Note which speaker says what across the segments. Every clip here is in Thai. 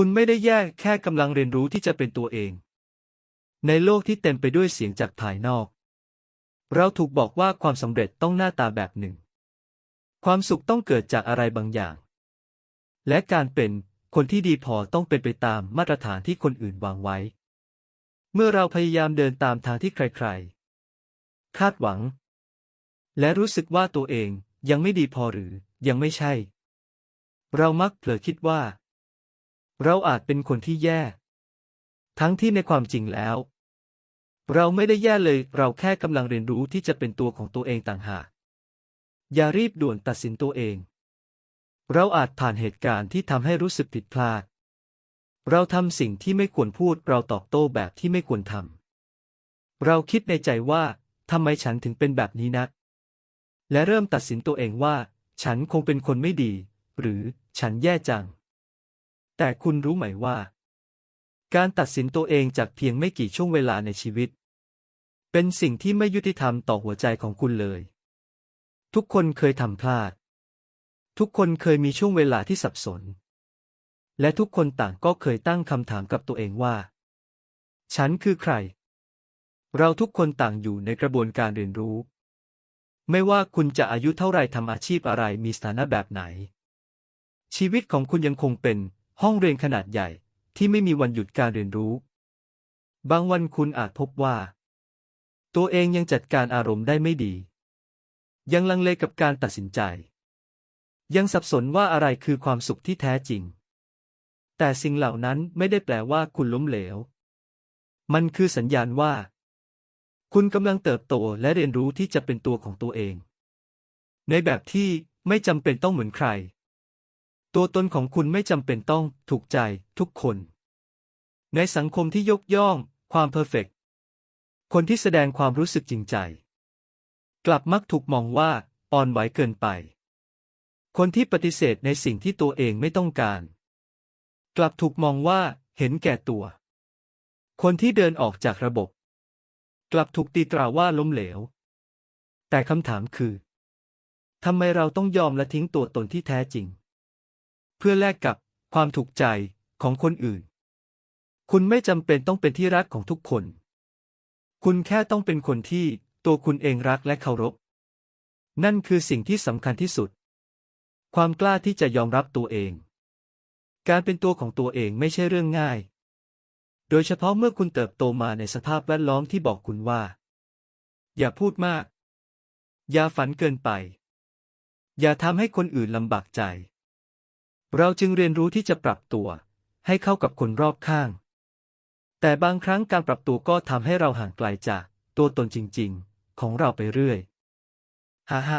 Speaker 1: คุณไม่ได้แย่แค่กำลังเรียนรู้ที่จะเป็นตัวเอง ในโลกที่เต็มไปด้วยเสียงจากภายนอก เราถูกบอกว่าความสำเร็จต้องหน้าตาแบบหนึ่ง ความสุขต้องเกิดจากอะไรบางอย่าง และการเป็นคนที่ดีพอต้องเป็นไปตามมาตรฐานที่คนอื่นวางไว้ เมื่อเราพยายามเดินตามทางที่ใครๆ คาดหวัง และรู้สึกว่าตัวเองยังไม่ดีพอหรือยังไม่ใช่ เรามักเผลอคิดว่า เราอาจเป็นคนที่แย่ ทั้งที่ในความจริงแล้ว เราไม่ได้แย่เลย เราแค่กำลังเรียนรู้ที่จะเป็นตัวของตัวเองต่างหาก อย่ารีบด่วนตัดสินตัวเอง เราอาจผ่านเหตุการณ์ที่ทำให้รู้สึกผิดพลาด เราทำสิ่งที่ไม่ควรพูด เราตอบโต้แบบที่ไม่ควรทำ เราคิดในใจว่าทำไมฉันถึงเป็นแบบนี้นัก และเริ่มตัดสินตัวเองว่า ฉันคงเป็นคนไม่ดี หรือฉันแย่จัง แต่คุณรู้ไหมว่า การตัดสินตัวเองจากเพียงไม่กี่ช่วงเวลาในชีวิต เป็นสิ่งที่ไม่ยุติธรรมต่อหัวใจของคุณเลย ทุกคนเคยทำพลาด ทุกคนเคยมีช่วงเวลาที่สับสน และทุกคนต่างก็เคยตั้งคำถามกับตัวเองว่า ฉันคือใคร เราทุกคนต่างอยู่ในกระบวนการเรียนรู้ ไม่ว่าคุณจะอายุเท่าไรทำอาชีพอะไรมีสถานะแบบไหน ชีวิตของคุณยังคงเป็น ห้องเรียนขนาดใหญ่ที่ไม่มีวันหยุดการเรียนรู้ บางวันคุณอาจพบว่า ตัวเองยังจัดการอารมณ์ได้ไม่ดี ยังลังเลกับการตัดสินใจ ยังสับสนว่าอะไรคือความสุขที่แท้จริง แต่สิ่งเหล่านั้นไม่ได้แปลว่าคุณล้มเหลว มันคือสัญญาณว่า คุณกำลังเติบโตและเรียนรู้ที่จะเป็นตัวของตัวเอง ในแบบที่ไม่จำเป็นต้องเหมือนใคร ตัวตนของคุณไม่จำเป็นต้องถูกใจทุกคน ในสังคมที่ยกย่อง ความเพอร์เฟกต์คนที่แสดงความรู้สึกจริงใจ กลับมักถูกมองว่าอ่อนไหวเกินไป คนที่ปฏิเสธในสิ่งที่ตัวเองไม่ต้องการ กลับถูกมองว่าเห็นแก่ตัว คนที่เดินออกจากระบบ กลับถูกตีตราว่าล้มเหลว แต่คำถามคือทำไมเราต้องยอมและทิ้งตัวตนที่แท้จริง เพื่อแลกกับความถูกใจของคนอื่น คุณไม่จำเป็นต้องเป็นที่รักของทุกคน คุณแค่ต้องเป็นคนที่ตัวคุณเองรักและเคารพ นั่นคือสิ่งที่สำคัญที่สุด ความกล้าที่จะยอมรับตัวเอง การเป็นตัวของตัวเองไม่ใช่เรื่องง่าย โดยเฉพาะเมื่อคุณเติบโตมาในสภาพแวดล้อมที่บอกคุณว่า อย่าพูดมาก อย่าฝันเกินไป อย่าทำให้คนอื่นลำบากใจ เราจึงเรียนรู้ที่จะปรับตัว ให้เข้ากับคนรอบข้าง แต่บางครั้งการปรับตัวก็ทำให้เราห่างไกลจากตัวตนจริง ๆ ของเราไปเรื่อยฮ่าฮ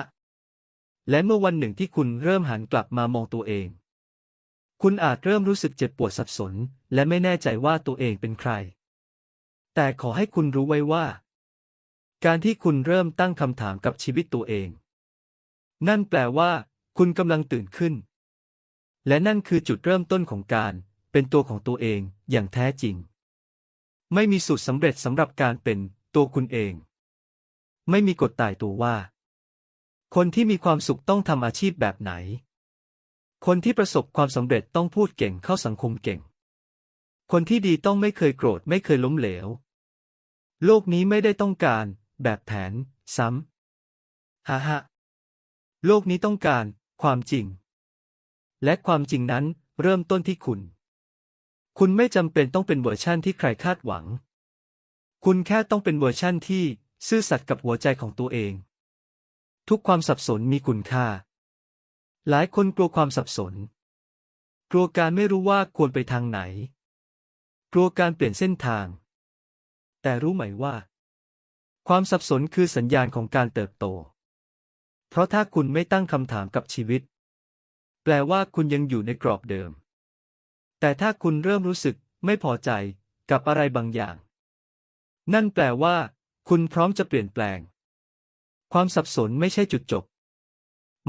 Speaker 1: และเมื่อวันหนึ่งที่คุณเริ่มหันกลับมามองตัวเอง คุณอาจเริ่มรู้สึกเจ็บปวดสับสน และไม่แน่ใจว่าตัวเองเป็นใคร แต่ขอให้คุณรู้ไว้ว่า การที่คุณเริ่มตั้งคำถามกับชีวิตตัวเอง นั่นแปลว่า คุณกำลังตื่นขึ้น และนั่นคือจุดเริ่มต้นของการ เป็นตัวของตัวเองอย่างแท้จริง ไม่มีสูตรสำเร็จสำหรับการเป็นตัวคุณเอง ไม่มีกฎตายตัวว่า คนที่มีความสุขต้องทำอาชีพแบบไหน คนที่ประสบความสำเร็จต้องพูดเก่งเข้าสังคมเก่ง คนที่ดีต้องไม่เคยโกรธไม่เคยล้มเหลว โลกนี้ไม่ได้ต้องการ แบบแผน ซ้ำฮ่าฮะโลกนี้ต้องการความจริง และความจริงนั้นเริ่มต้นที่คุณ คุณไม่จำเป็นต้องเป็นเวอร์ชั่นที่ใครคาดหวัง คุณแค่ต้องเป็นเวอร์ชั่นที่ซื่อสัตย์กับหัวใจของตัวเอง ทุกความสับสนมีคุณค่า หลายคนกลัวความสับสน กลัวการไม่รู้ว่าควรไปทางไหน กลัวการเปลี่ยนเส้นทาง แต่รู้ไหมว่า ความสับสนคือสัญญาณของการเติบโต เพราะถ้าคุณไม่ตั้งคำถามกับชีวิต แปลว่าคุณยังอยู่ในกรอบเดิม แต่ถ้าคุณเริ่มรู้สึกไม่พอใจกับอะไรบางอย่าง นั่นแปลว่า คุณพร้อมจะเปลี่ยนแปลง ความสับสนไม่ใช่จุดจบ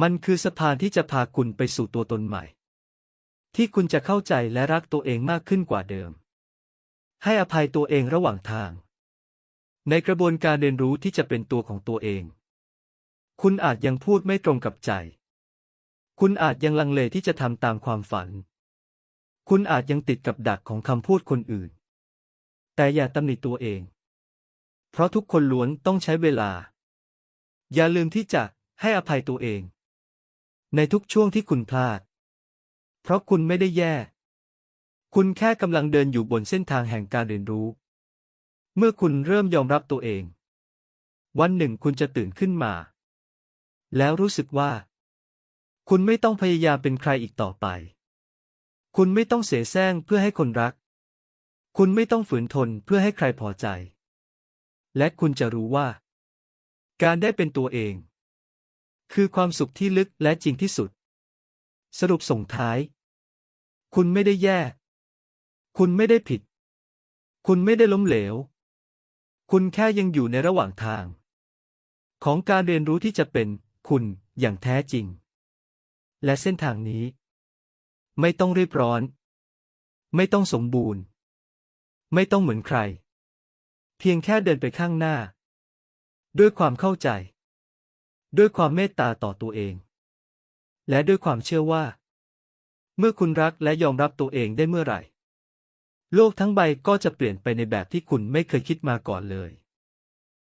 Speaker 1: มันคือสะพานที่จะพาคุณไปสู่ตัวตนใหม่ ที่คุณจะเข้าใจและรักตัวเองมากขึ้นกว่าเดิม ให้อภัยตัวเองระหว่างทาง ในกระบวนการเรียนรู้ที่จะเป็นตัวของตัวเอง คุณอาจยังพูดไม่ตรงกับใจ คุณอาจยังลังเลที่จะทำตามความฝัน คุณอาจยังติดกับดักของคำพูดคนอื่น แต่อย่าตำหนิตัวเอง เพราะทุกคนล้วนต้องใช้เวลา อย่าลืมที่จะให้อภัยตัวเอง ในทุกช่วงที่คุณพลาด เพราะคุณไม่ได้แย่ คุณแค่กำลังเดินอยู่บนเส้นทางแห่งการเรียนรู้ เมื่อคุณเริ่มยอมรับตัวเอง วันหนึ่งคุณจะตื่นขึ้นมา แล้วรู้สึกว่า คุณไม่ต้องพยายามเป็นใครอีกต่อไป คุณไม่ต้องเสแสร้งเพื่อให้คนรัก คุณไม่ต้องฝืนทนเพื่อให้ใครพอใจ และคุณจะรู้ว่า การได้เป็นตัวเอง คือความสุขที่ลึกและจริงที่สุด สรุปส่งท้าย คุณไม่ได้แย่ คุณไม่ได้ผิด คุณไม่ได้ล้มเหลว คุณแค่ยังอยู่ในระหว่างทาง ของการเรียนรู้ที่จะเป็นคุณอย่างแท้จริง และเส้นทางนี้ ไม่ต้องรีบร้อน ไม่ต้องสมบูรณ์ ไม่ต้องเหมือนใคร เพียงแค่เดินไปข้างหน้า ด้วยความเข้าใจ ด้วยความเมตตาต่อตัวเอง และด้วยความเชื่อว่า เมื่อคุณรักและยอมรับตัวเองได้เมื่อไหร่ โลกทั้งใบก็จะเปลี่ยนไปในแบบที่คุณไม่เคยคิดมาก่อนเลย